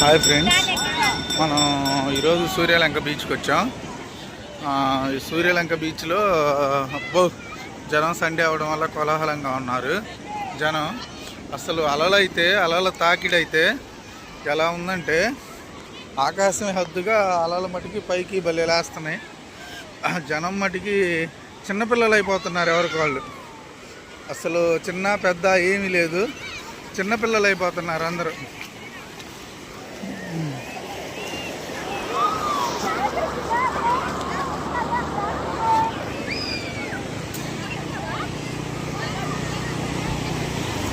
Hi friends మనం ఈరోజు సూర్యలంక బీచ్కి వచ్చాం. ఈ సూర్యలంక బీచ్లో అబ్బో జనం సండే అవడం వల్ల కోలాహలంగా ఉన్నారు. జనం అసలు అలలైతే అలల తాకిడైతే ఎలా ఉందంటే ఆకాశం హద్దుగా అలల మటుకి పైకి బలిలేస్తున్నాయి జనం మటుకి చిన్నపిల్లలు అయిపోతున్నారు ఎవరికి వాళ్ళు. అసలు చిన్న పెద్ద ఏమీ లేదు. చిన్నపిల్లలు అయిపోతున్నారు అందరూ.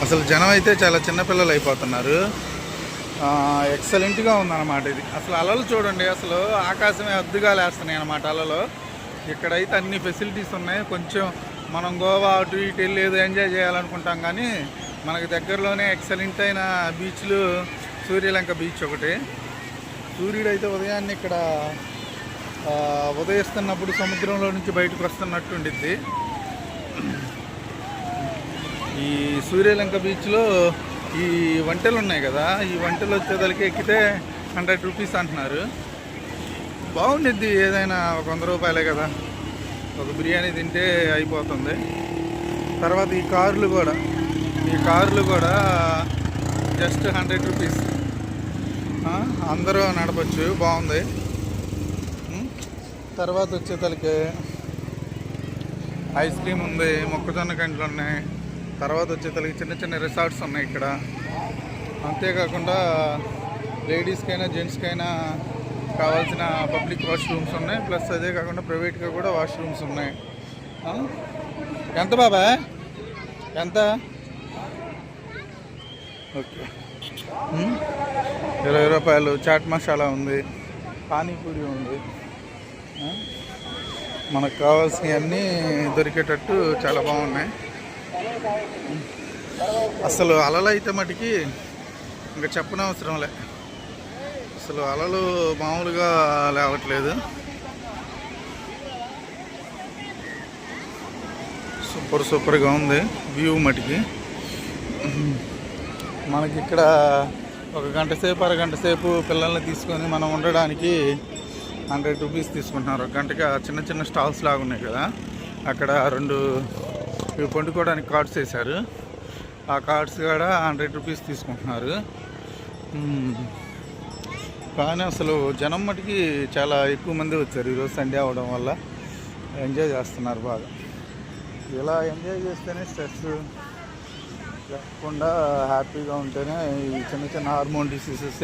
అసలు జనం అయితే చాలా చిన్నపిల్లలు అయిపోతున్నారు. ఎక్సలెంట్గా ఉందన్నమాట ఇది. అసలు అలలు చూడండి అసలు ఆకాశమే అద్దుగా లేస్తున్నాయి అన్నమాట అలలు. ఇక్కడైతే అన్ని ఫెసిలిటీస్ ఉన్నాయి. కొంచెం మనం గోవా అటు ఇటు వెళ్ళి ఏదో ఎంజాయ్ చేయాలనుకుంటాం కానీ మనకి దగ్గరలోనే ఎక్సలెంట్ అయిన బీచ్లు సూర్యలంక బీచ్ ఒకటి. సూర్యుడు అయితే ఉదయాన్నే ఇక్కడ ఉదయిస్తున్నప్పుడు సముద్రంలో నుంచి బయటకు వస్తున్నట్టు ఉండిద్ది. ఈ సూర్యలంక బీచ్లో ఈ వంటలు ఉన్నాయి కదా ఈ వంటలు వచ్చేదానికి ఎక్కితే హండ్రెడ్ రూపీస్ అంటున్నారు. బాగుండిద్ది ఏదైనా ఒక వంద రూపాయలే కదా. ఒక బిర్యానీ తింటే అయిపోతుంది. తర్వాత ఈ కార్లు కూడా ఈ కార్లు కూడా జస్ట్ హండ్రెడ్ రూపీస్. అందరూ నడపచ్చు బాగుంది. తర్వాత వచ్చేతలకి ఐస్ క్రీమ్ ఉంది మొక్కజొన్న కంట్లు ఉన్నాయి. తర్వాత వచ్చేతలకి చిన్న చిన్న రిసార్ట్స్ ఉన్నాయి ఇక్కడ. అంతేకాకుండా లేడీస్కైనా జెంట్స్కైనా కావాల్సిన పబ్లిక్ వాష్రూమ్స్ ఉన్నాయి. ప్లస్ అదే కాకుండా ప్రైవేట్గా కూడా వాష్రూమ్స్ ఉన్నాయి. ఎంత బాబా? ఎంత? ఓకే. ఇరవై రూపాయలు చాట్ మసాలా ఉంది పానీపూరి ఉంది. మనకు కావాల్సినవన్నీ దొరికేటట్టు చాలా బాగున్నాయి. అసలు అలలు అయితే మటుకి ఇంకా చెప్పనవసరంలే. అసలు అలలు మామూలుగా లేవట్లేదు. సూపర్ సూపర్గా ఉంది వ్యూ మటుకి. మనకి ఇక్కడ ఒక గంట సేపు అరగంట సేపు పిల్లల్ని తీసుకొని మనం ఉండడానికి హండ్రెడ్ రూపీస్ తీసుకుంటున్నారు. గంటగా గంటకి చిన్న చిన్న స్టాల్స్ లాగా ఉన్నాయి కదా. అక్కడ రెండు ఇవి పండుకోవడానికి కార్డ్స్ వేశారు. ఆ కార్డ్స్ కూడా హండ్రెడ్ రూపీస్ తీసుకుంటున్నారు. కానీ అసలు జనం మటుకి చాలా ఎక్కువ మంది వచ్చారు ఈరోజు సండే అవడం వల్ల. ఎంజాయ్ చేస్తున్నారు బాగా. ఇలా ఎంజాయ్ చేస్తేనే స్ట్రెస్ లేకుండా హ్యాపీగా ఉంటేనే ఈ చిన్న చిన్న హార్మోన్ డిసీజెస్